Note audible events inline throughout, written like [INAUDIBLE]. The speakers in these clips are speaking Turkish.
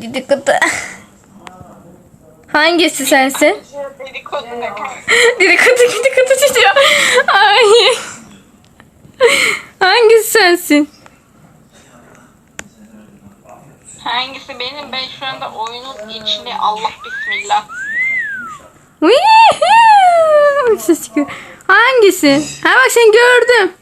Dedikodu. Hangisi sensin? Dedikodu ne [LAUGHS] dedikodu dedikodu çekiyor. Ay. Hangisi sensin? Hangisi benim? Ben şu anda oyunun içinde Allah bismillah. Ses çıkıyor. Hangisi? Ha bak seni gördüm.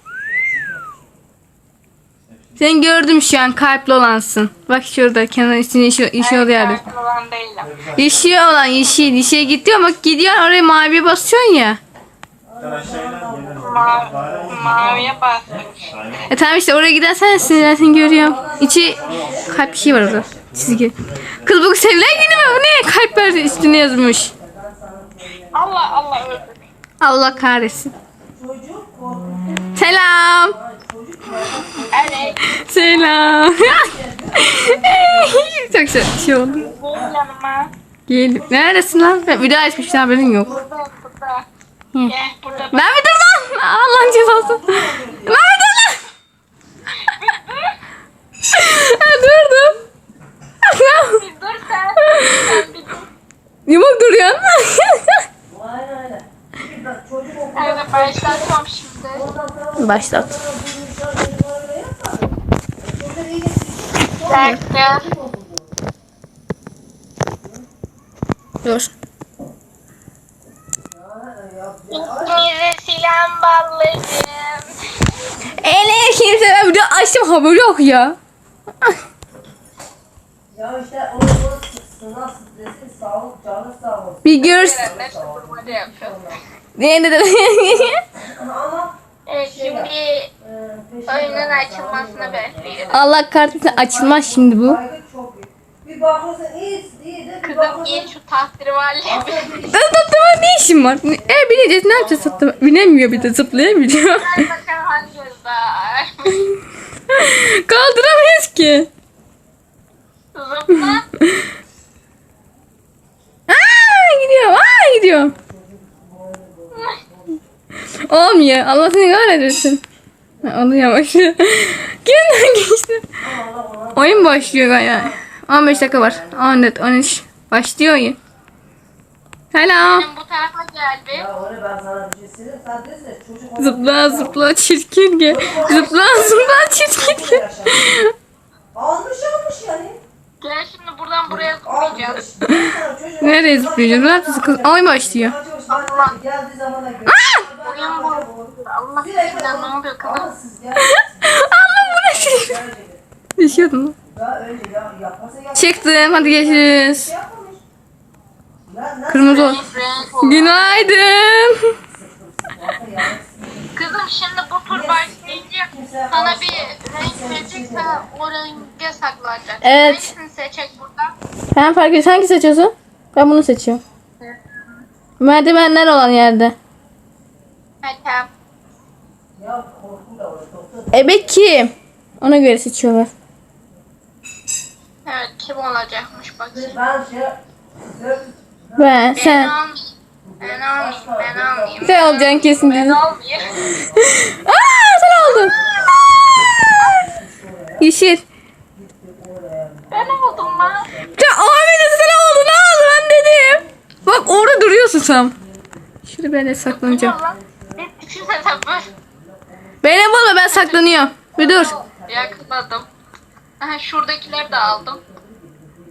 Seni gördüm şu an kalpli olansın. Bak şurada kenar üstüne işi, işi oluyor yerde. Ben olan değilim. Yeşil olan yeşil. Yeşile gidiyor bak gidiyor oraya maviye basıyorsun ya. Ma maviye bastım. E tamam işte oraya giden sensin ben seni görüyorum. İçi kalp bir şey var orada. Çizgi. Kız bu sevilen günü mü? Bu ne? Kalpler üstüne yazmış. Allah Allah öldük. Allah kahretsin. Selam. Evet. Selam. [LAUGHS] Çok bir şey oldu. Gel yanıma. Geldim. Neredesin lan? Video açmışsın haberin yok. Burada burada. Hı. Gel burada bak. Ben bir dur lan. Allah'ın cezası. Ben bir dur lan. [LAUGHS] Durdum. Bir dur sen. Sen bir dur. Yumuk duruyorsun. Evet başlatıyorum şimdi. Başlat. Dakika. Dur. İkinize silah ballarım. Ele kimse ben video açtım haberi yok ya. Ya işte o sınav stresi sağlık canı sağ olsun. Bir görs. Ne Ama Evet şimdi e, peşin oyunun açılmasını bekliyoruz. Allah kahretsin açılmaz şimdi bu. de Kızım bakıyorsun. in şu tahtrivalli. Tatlıma ne işin var? E bineceğiz ne yapacağız tatlıma? Binemiyor bir de zıplayamıyor. Kaldıramayız ki. Zıpla. Aa gidiyor. Aa gidiyor. Olmuyor. Allah seni kahretsin. Ha, Oluyor bak. Kimden geçti? Oyun başlıyor galiba. 15 dakika var. 14, 13. Başlıyor oyun. Hello. Benim bu tarafa gel bir. Ya onu ben sana bir şey Zıpla zıpla çirkin Zıpla [LAUGHS] zıpla çirkin Almış almış yani. Gel şimdi buradan buraya zıplayacağız. Nereye zıplayacağız? Ne yapacağız kız? Oyun başlıyor. Allah. Geldiği zamana göre. Oyun bu. Allah bismillah ne oluyor gel. Allah bu ne şey? Yapmasa yap. Çıktım hadi görüşürüz. Kırmızı ol. Günaydın. Kızım şimdi bu tur başlayınca sana bir renk verecek sen o renge saklanacaksın. Evet. Hangisini seçecek burada? Sen fark et. Hangi seçiyorsun? Ben bunu seçiyorum. Merdivenler olan yerde. Ha tamam. Ya korkum da var. Doktor Ebe kim? Ona göre seçiyorlar. Evet kim olacakmış bakayım. ben şey Dört- Ben, Ben sen. almayayım. Ben almayayım. Ben almayayım. Sen olacaksın kesin Ben almayayım. [LAUGHS] Aa sen oldun. Yeşil. Ben oldum lan. Ya Ahmet sen oldu ne oldu ben dedim. Bak orada duruyorsun sen. Şurada ben de saklanacağım. Beni bulma ben saklanıyorum. Bir dur. yakaladım. Aha şuradakileri de aldım.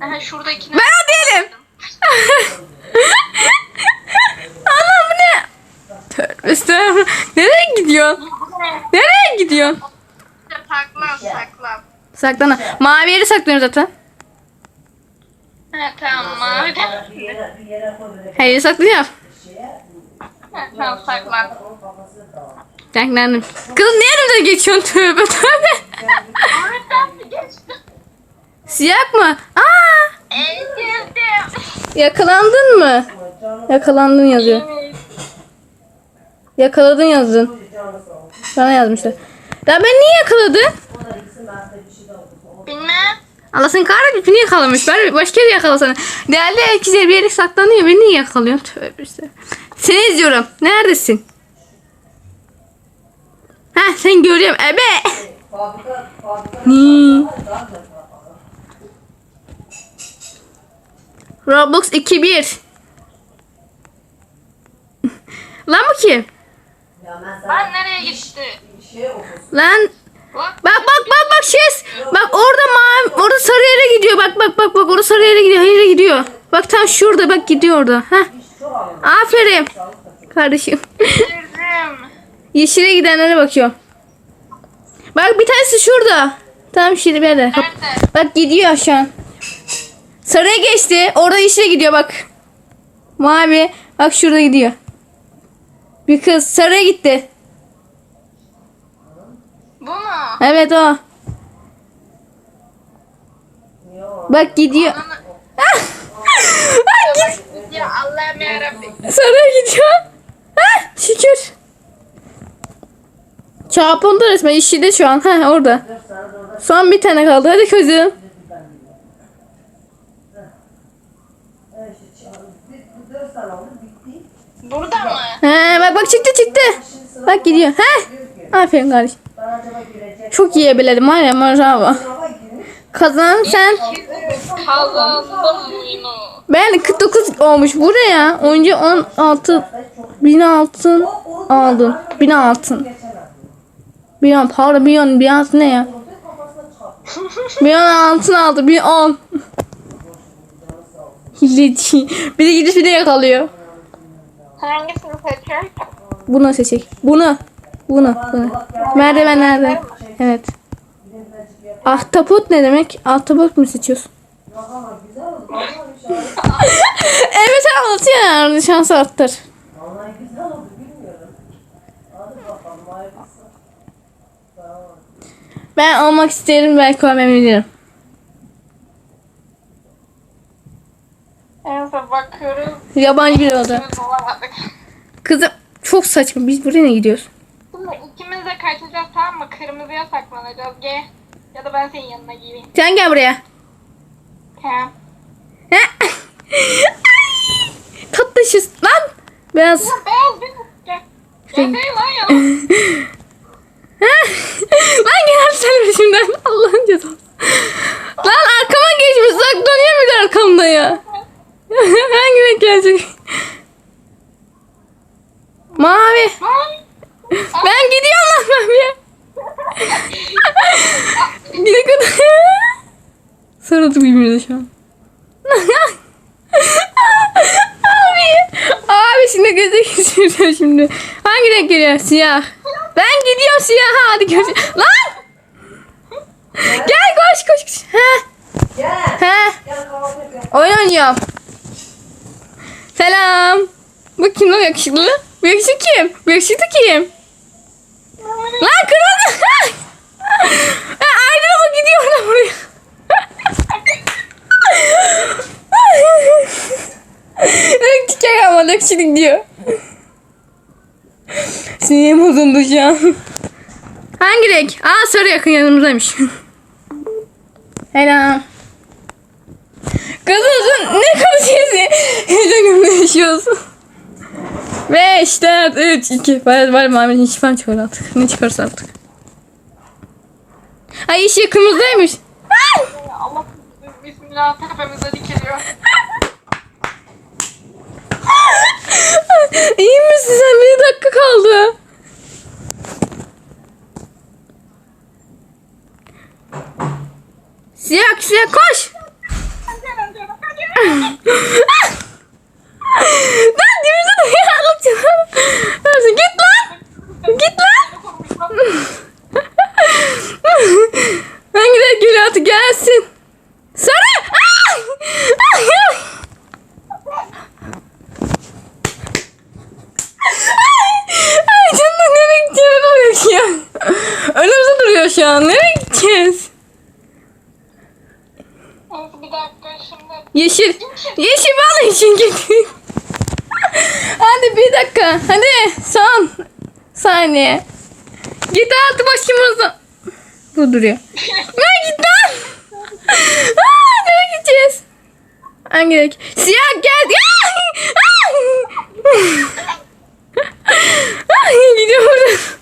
Aha şuradakileri Ben o değilim. Allah bu ne? Tövbe estağfurullah. Nereye gidiyorsun? Nereye gidiyorsun? saklan saklan. Saklana. Mavi yeri saklıyorum zaten. Ha tamam mavi. böyle Her yeri. Tamam saklan. Saklandım. Kızım niye önümüze geçiyorsun? Tövbe tövbe. Siyah mı? Aa! Yakalandın mı? Yakalandın yazıyor. Yakaladın yazdın. Sana yazmışlar. Ya ben niye yakaladı? Bilmem. Allah seni kahretsin beni yakalamış. Ben başka yere yakalasana. Değerli herkese bir yere saklanıyor. Beni niye yakalıyorsun? Tövbe işte. Seni izliyorum. Neredesin? Ha sen görüyorum. Ebe. Da Roblox 2-1. [LAUGHS] Lan bu kim? Ben nereye gitti? Lan Bak. bak bak bak şey. Bak orada mavi orada sarı yere gidiyor. Bak bak bak bak orada sarı yere gidiyor. Hayır gidiyor. Bak tam şurada bak gidiyor orada. Heh. Aferin. Kardeşim. Girdim. Yeşile gidenlere bakıyorum. Bak bir tanesi şurada. Tam şimdi bir yerde. Nerede? Bak gidiyor şu an. Sarıya geçti. Orada yeşile gidiyor bak. Mavi. Bak şurada gidiyor. Bir kız sarıya gitti. Bu mu? Evet o. Bak gidiyor. Ah! Allah'ım yarabbim. Sarıya gidiyor. Hah, şükür. Çarpıldı resmen. Yeşilde şu an. Heh, orada. Sana Son bir tane kaldı. Hadi kızım. Burada mı? He, bak bak çıktı çıktı. Bak gidiyor. He. Aferin girecek. Çok iyi ebeledim var ya girmiş. Kazanan sen. Kazandım oyunu. Ben 49 olmuş. Bu ne ya? Önce 16 bin altın aldım. Bin altın. Bin altın. Pardon bin on. Bin altın ne ya? Bin on altın aldı. Bin on. Hileci. Bir de gidip de yakalıyor. Hangisini seçiyorsun? Bunu seçecek. Bunu. Bunu. Bunu. Merdivenlerde. Evet. Ahtapot ne demek? Ahtapot mu seçiyorsun? Yok ama güzel oldu. Vallahi işaret. Anlatıyor yani. Şansı arttır. Vallahi güzel oldu bilmiyorum. Hadi bakalım hayırlısı. Ben olmak isterim belki olmayabilirim. En son bakıyoruz. Yabancı biri oldu. Kızım çok saçma. Biz buraya ne gidiyoruz? Şimdi ikimiz de kaçacağız tamam mı? Kırmızıya saklanacağız. Gel. Ya da ben senin yanına gireyim. Sen gel buraya. Tamam. [LAUGHS] Beyaz. Lan gel sen peşimden. Allah'ın cezası. Lan arkama geçmiş. Saklanıyor bir arkamda ya. Hangi renk gelecek? Mavi. Ben gidiyorum lan maviye. Gide kadar. Sarıldık şu an. Şimdi göze geçireceğim şimdi. Hangi renk geliyor? Siyah. Ben gidiyorum siyaha. Hadi görüşürüz. Lan. Gel koş koş koş. He. Gel. He. Oyun oynuyorum. Selam. Bu kim lan yakışıklı? Bu yakışıklı kim? Bu yakışıklı kim? Lan kırmızı. [LAUGHS] Ha, Aydın ama gidiyor lan buraya. Renk çiçek ama yakışıklı diyor. Sinirim bozuldu şu an. Hangi renk? Aa sarı yakın yanımızdaymış. Selam. Kızım ne konuşuyorsun? Heyecan yaşıyorsun. 5, 4, 3, 2. Var var Muhammed hiç falan çıkar artık. Ne çıkarsa artık. Ay işi kırmızıymış. Ah! Allah Bismillah tepemize dikiliyor. İyi misin sen? Bir dakika kaldı. Siyah siyah koş. Lan dibimde de yaralayacağım. Nerede? Git lan. Git lan. Hangi renk geliyor artık gelsin. Sarı. Ah! Ah! Ay canım nereye gideceğimi bilmiyorum ya. Önümüzde duruyor şu an. Nereye gideceğiz? Neyse bir dakika şimdi. Yeşil. Yeşil bana için getir. Hadi bir dakika. Hadi son saniye. Git altı başımızda. Bu duruyor. Ne git lan? Aa, nereye gideceğiz? Hangi renk? Siyah gel. Ay, [LAUGHS] gidiyor burada.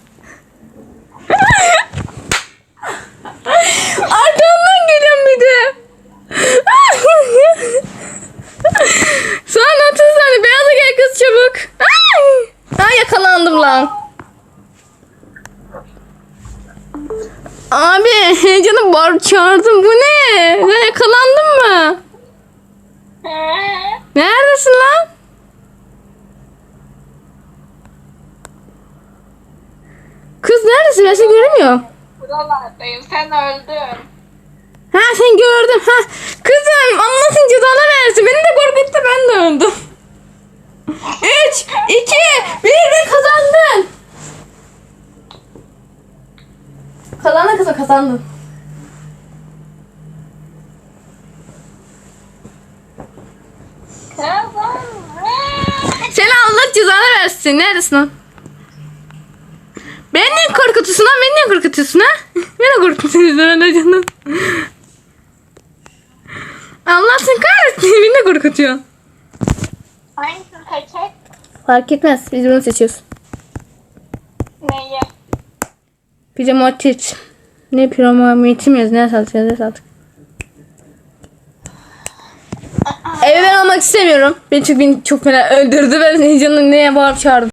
Neredesin? Ben seni göremiyorum. Buralardayım. Sen öldün. Ha sen gördüm. Ha kızım Allah'ın cezanı versin. Beni de korkuttu ben de öldüm. 3, 2, 1 ve kazandın. Kazandın kızım kazandın. Kazan. Seni Allah cezanı versin. Neredesin lan? Beni niye korkutuyorsun lan? Beni korkutuyorsun ha? Beni korkutuyorsun öyle canım. Allah seni kahretsin. [LAUGHS] Beni de korkutuyor. Hangisini seçecek? Fark etmez. Biz bunu seçiyoruz. Neyi? Pijamotit. Ne pijamotit miyiz? Ne satacağız? Ne sattık? Eve ben olmak istemiyorum. Beni çünkü beni çok fena öldürdü. Ben heyecanla neye bağırıp çağırdım.